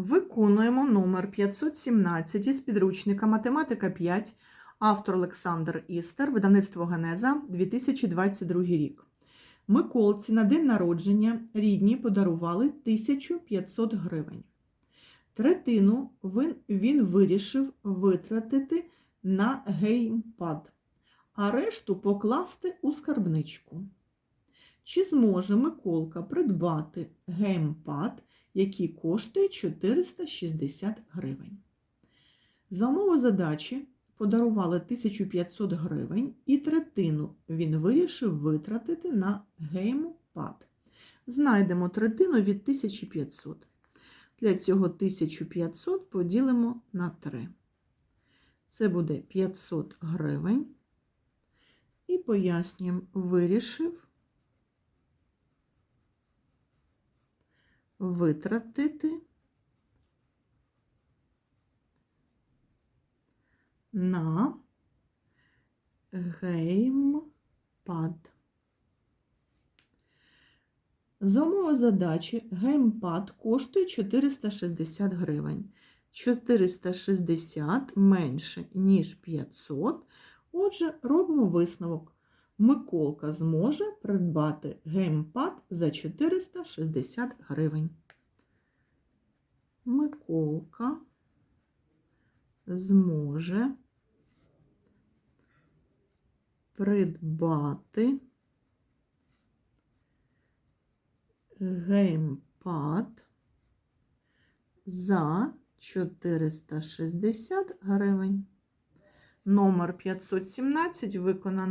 Виконуємо номер 517 із підручника Математика 5, автор Олександр Істер, видавництво Генеза, 2022 рік. Миколці на день народження рідні подарували 1500 гривень. Третину він, він вирішив витратити на геймпад, а решту покласти у скарбничку. Чи зможе Миколка придбати геймпад, який коштує 460 гривень? За умови задачі подарували 1500 гривень і третину він вирішив витратити на геймпад. Знайдемо третину від 1500. Для цього 1500 поділимо на 3. Це буде 500 гривень. І пояснюємо, вирішив витратити на геймпад. За умови задачі геймпад коштує 460 гривень. 460 менше, ніж 500. Отже, робимо висновок. Миколка зможе придбати геймпад за 460 гривень. Миколка зможе придбати геймпад за 460 гривень. Номер 517 виконано.